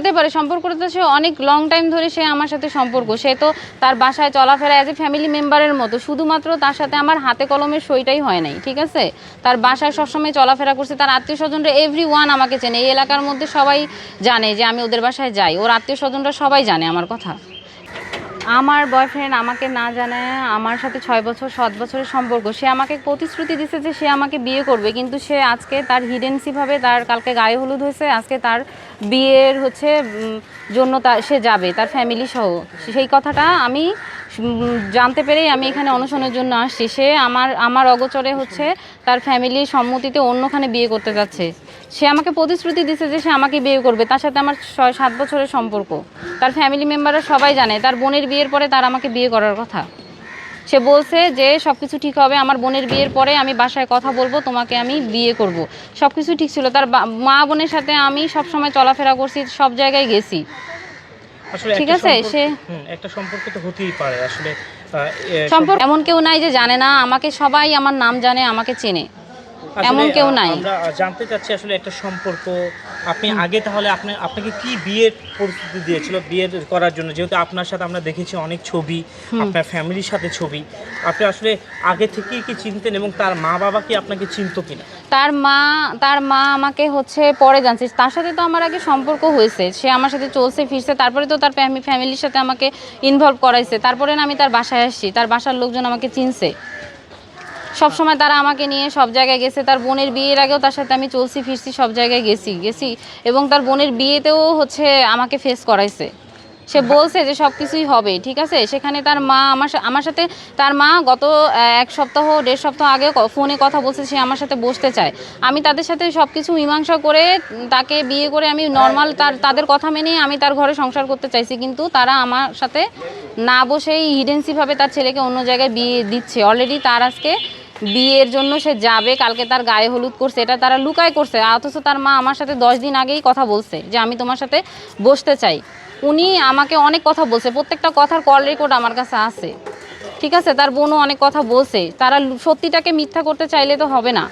হতে পারে সম্পর্কটা তো সে অনেক লং টাইম ধরে সে আমার সাথে সম্পর্ক। সে তো তার বাসায় চলাফেরা অ্যাজ এ ফ্যামিলি মেম্বারের মতো। শুধুমাত্র তার সাথে আমার হাতে কলমের সইটাই হয় নাই, ঠিক আছে? তার বাসায় সবসময় চলাফেরা করছে, তার আত্মীয় স্বজনরা এভরি ওয়ান আমাকে চেনে। এই এলাকার মধ্যে সবাই জানে যে আমি ওদের বাসায় যাই। ওর আত্মীয় স্বজনরা সবাই জানে আমার কথা। আমার বয়ফ্রেন্ড আমাকে না জানায় আমার সাথে ছয় বছর, সাত বছরের সম্পর্ক। সে আমাকে প্রতিশ্রুতি দিছে যে সে আমাকে বিয়ে করবে, কিন্তু সে আজকে তার হিডেন্সিভাবে তার কালকে গায়ে হলুদ হয়েছে, আজকে তার বিয়ের হচ্ছে জন্য তা, সে যাবে, তার ফ্যামিলি সহ। সেই কথাটা আমি জানতে পেরেই আমি এখানে অনশনের জন্য আসছি। সে আমার আমার অগোচরে হচ্ছে তার ফ্যামিলির সম্মতিতে অন্যখানে বিয়ে করতে যাচ্ছে। সে আমাকে প্রতিশ্রুতি দিছে যে সে আমাকে বিয়ে করবে। তার সাথে আমার ছয় সাত বছরের সম্পর্ক। তার ফ্যামিলি মেম্বাররা সবাই জানে তার বোনের বিয়ের পরে তার আমাকে বিয়ে করার কথা। সে বলছে যে সব কিছু ঠিক হবে আমার বোনের বিয়ের পরে আমি বাসায় কথা বলব তোমাকে আমি বিয়ে করব। সব কিছু ঠিক ছিল। তার মা বোনের সাথে আমি সব সময় চলাফেরা করছি সব জায়গায় গেছি। ঠিক আছে, সে- একটা সম্পর্ক তো হতেই পারে। আসলে সম্পর্ক এমন কেউ নাই যে জানে না আমাকে সবাই আমার নাম জানে আমাকে চেনে। এমন কেউ নাই। আমরা জানতে চাচ্ছি আসলে একটা সম্পর্ক। আপনি আগে তাহলে আপনি আপনাকে কি বিয়ের পরিস্থিতি দিয়েছিল বিয়ে করার জন্য? যেহেতু আপনার সাথে আমরা দেখেছি অনেক ছবি আপনার ফ্যামিলির সাথে ছবি। আপনি আসলে আগে থেকেই কি চিনতেন এবং তার মা বাবা কি আপনাকে চিনতো কিনা? তার মা তার মা আমাকে হচ্ছে পরে জানছে। তার সাথে তো আমার আগে সম্পর্ক হয়েছে। সে আমার সাথে চলছে ফিরছে। তারপরে তো তার ফ্যামিলির সাথে আমাকে ইনভলভ করাইছে। তারপরে না আমি তার বাসায় আসছি। তার বাসার লোকজন আমাকে চিনছে। সব সময় তারা আমাকে নিয়ে সব জায়গায় গেছে। তার বোনের বিয়ের আগেও তার সাথে আমি চলছি, ফিরছি, সব জায়গায় গেছি গেছি এবং তার বোনের বিয়েতেও হচ্ছে আমাকে ফেস করাইছে। সে বলছে যে সব কিছুই হবে, ঠিক আছে? সেখানে তার মা আমার আমার সাথে, তার মা গত এক সপ্তাহ, দেড় সপ্তাহ আগে ফোনে কথা বলছে সে আমার সাথে বসতে চায়। আমি তাদের সাথে সব কিছু মীমাংসা করে তাকে বিয়ে করে আমি নর্মাল তার, তাদের কথা মেনে আমি তার ঘরে সংসার করতে চাইছি। কিন্তু তারা আমার সাথে না বসেই হিডেন্সিভাবে তার ছেলেকে অন্য জায়গায় বিয়ে দিচ্ছে। অলরেডি তার আজকে বিয়ের জন্য সে যাবে, কালকে তার গায়ে হলুদ করছে, এটা তারা লুকায় করছে। অথচ তার মা আমার সাথে দশ দিন আগেই কথা বলছে যে আমি তোমার সাথে বসতে চাই। উনি আমাকে অনেক কথা বলছে, প্রত্যেকটা কথার কল রেকর্ড আমার কাছে আছে। ঠিক আছে? তার বোনও অনেক কথা বলছে। তারা সত্যিটাকে মিথ্যা করতে চাইলে তো হবে না।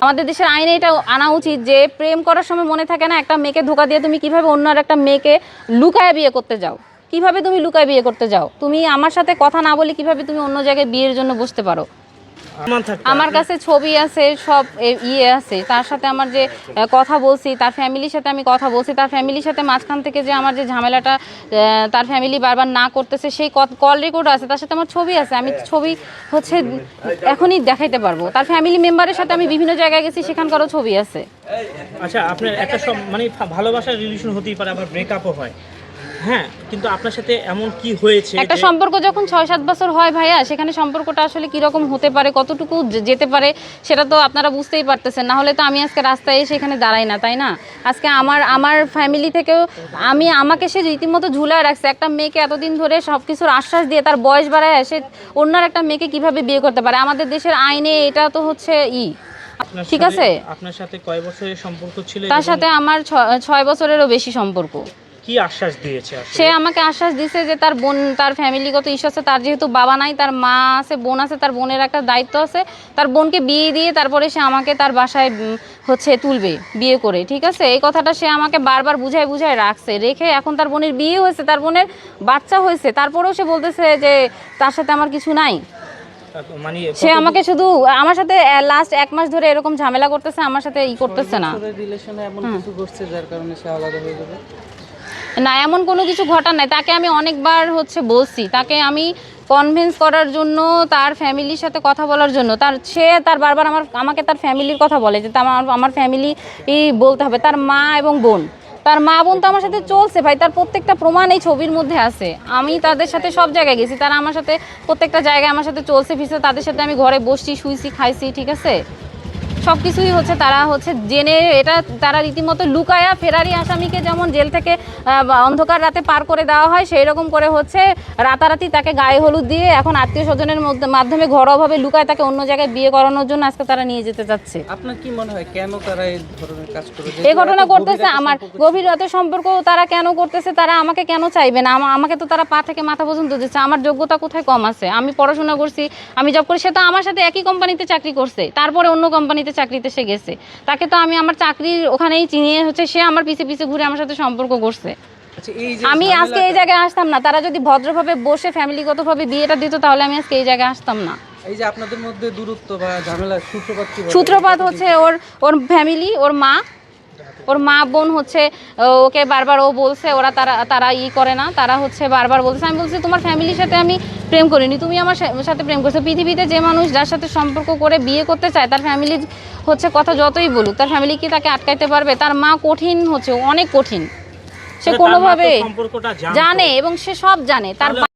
আমাদের দেশের আইনে এটা আনা উচিত যে প্রেম করার সময় মনে থাকে না, একটা মেয়েকে ধোকা দিয়ে তুমি কীভাবে অন্য আর একটা মেয়েকে লুকায় বিয়ে করতে যাও? কীভাবে তুমি লুকায় বিয়ে করতে যাও? তুমি আমার সাথে কথা না বলে কীভাবে তুমি অন্য জায়গায় বিয়ের জন্য বসতে পারো? আমার কাছে ছবি আছে সব ইয়ে আছে। তার সাথে আমার যে কথা বলছি তার ফ্যামিলির সাথে আমি কথা বলছি তার ফ্যামিলির সাথে মাঝখান থেকে যে আমার যে ঝামেলাটা তার ফ্যামিলি বারবার না করতেছে সেই কল রেকর্ড আছে তার সাথে আমার ছবি আছে। আমি ছবি হচ্ছে এখনই দেখাইতে পারব। তার ফ্যামিলি মেম্বারের সাথে আমি বিভিন্ন জায়গায় গেছি সেখানকারও ছবি আছে। আচ্ছা আপনার একটা সব মানে ভালোবাসার রিলেশন হতেই পারে আবার ব্রেকআপও হয়। হ্যাঁ কিন্তু আপনার সাথে এমন কি হয়েছে একটা সম্পর্ক যখন ছয় সাত বছর হয় ভাইয়া সেখানে সম্পর্কটা আসলে কীরকম হতে পারে কতটুকু যেতে পারে সেটা তো আপনারা বুঝতেই পারতেছেন। না হলে তো আমি আজকে রাস্তায় এসে এখানে দাঁড়াই না তাই না? আজকে আমার আমার ফ্যামিলি থেকেও আমি আমাকে সে রীতিমতো ঝুলায় রাখছে। একটা মেয়েকে এতদিন ধরে সব কিছুর আশ্বাস দিয়ে তার বয়স বাড়ায় সে অন্য একটা মেয়েকে কীভাবে বিয়ে করতে পারে? আমাদের দেশের আইনে এটা তো হচ্ছে ই। ঠিক আছে। আপনার সাথে কয় বছরের সম্পর্ক ছিল তার সাথে আমার ছয় বছরেরও বেশি সম্পর্ক। কি আশ্বাস দিয়েছে সে আমাকে আশ্বাস দিছে যে তার বোন তার ফ্যামিলিগত ইস্যু আছে তার যেহেতু বাবা নাই তার মা আছে বোন আছে তার বোনের একটা দায়িত্ব আছে তার বোনকে বিয়ে দিয়ে তারপরে সে আমাকে তার বাসায় হচ্ছে তুলবে বিয়ে করে ঠিক আছে? এই কথাটা সে আমাকে বারবার বুঝায় বুঝায় রাখছে রেখে এখন তার বোনের বিয়ে হয়েছে তার বোনের বাচ্চা হয়েছে তারপরেও সে বলতেছে যে তার সাথে আমার কিছু নাই। মানে সে আমাকে শুধু আমার সাথে লাস্ট এক মাস ধরে এরকম ঝামেলা করতেছে আমার সাথে ই করতেছে না। রিলেশনে এমন কিছু ঘটছে যার কারণে সে আলাদা হয়ে যাবে? না, এমন কোনো কিছু ঘটার নাই। তাকে আমি অনেকবার হচ্ছে বলছি। তাকে আমি কনভিন্স করার জন্য, তার ফ্যামিলির সাথে কথা বলার জন্য, তার, সে তার বারবার আমার, আমাকে তার ফ্যামিলির কথা বলে যে আমার আমার ফ্যামিলি বলতে হবে। তার মা এবং বোন। তার মা বোন তো আমার সাথে চলছে ভাই, তার প্রত্যেকটা প্রমাণ এই ছবির মধ্যে আছে। আমি তাদের সাথে সব জায়গায় গেছি, তারা আমার সাথে প্রত্যেকটা জায়গায় আমার সাথে চলছে, ফিরছে, তাদের সাথে আমি ঘরে বসছি, শুইছি, খাইছি, ঠিক আছে? সব কিছুই হচ্ছে তারা হচ্ছে জেনে এটা তারা রীতিমতো লুকায়া ফেরারি আসামিকে যেমন জেল থেকে অন্ধকার রাতে পার করে দেওয়া হয় সেই রকম করে হচ্ছে রাতারাতি তাকে গায়ে হলুদ দিয়ে এখন আত্মীয় স্বজনের মধ্যে মাধ্যমে ঘরোয়াভাবে লুকায় তাকে অন্য জায়গায় বিয়ে করানোর জন্য আজকে তারা নিয়ে যেতে চাচ্ছে আপনার কি মনে হয় কেন তারা এই ধরনের কাজ করে? এই ঘটনা করতেছে আমার গভীর রাতের সম্পর্ক তারা কেন করতেছে তারা আমাকে কেন চাইবে না? আমা- আমাকে তো তারা পা থেকে মাথা পর্যন্ত দিচ্ছে আমার যোগ্যতা কোথায় কম আছে? আমি পড়াশোনা করছি আমি জব করি সে তো আমার সাথে একই কোম্পানিতে চাকরি করছে তারপরে অন্য কোম্পানিতে চাকরিতে সে গেছে। তাকে তো আমি আমার চাকরির ওখানেই চিনিয়ে হচ্ছে সে আমার পিছে পিছে ঘুরে আমার সাথে সম্পর্ক করছে। আচ্ছা আমি আজকে এই জায়গায় আসতাম না। তারা যদি ভদ্রভাবে বসে ফ্যামিলিগতভাবে বিয়েটা দিত তাহলে আমি আজকে এই জায়গায় আসতাম না। এই যে আপনাদের মধ্যে দূরত্ব বা ঝামেলা সূত্রপাত সূত্রপাত হচ্ছে ওর ওর ফ্যামিলি ওর মা। ওর মা বোন হচ্ছে ওকে বারবার ও বলছে ওরা তারা তারা ই করে না। তারা হচ্ছে বারবার বলছে আমি বলছি তোমার ফ্যামিলির সাথে আমি প্রেম করিনি। তুমি আমার সাথে প্রেম করছ। পৃথিবীতে যে মানুষ যার সাথে সম্পর্ক করে বিয়ে করতে চায় তার ফ্যামিলি হচ্ছে কথা যতই বলুক তার ফ্যামিলি কি তাকে আটকাইতে পারবে? তার মা কঠিন হচ্ছে অনেক কঠিন। সে তার মা তো কোনোভাবে জানে এবং সে সব জানে। তার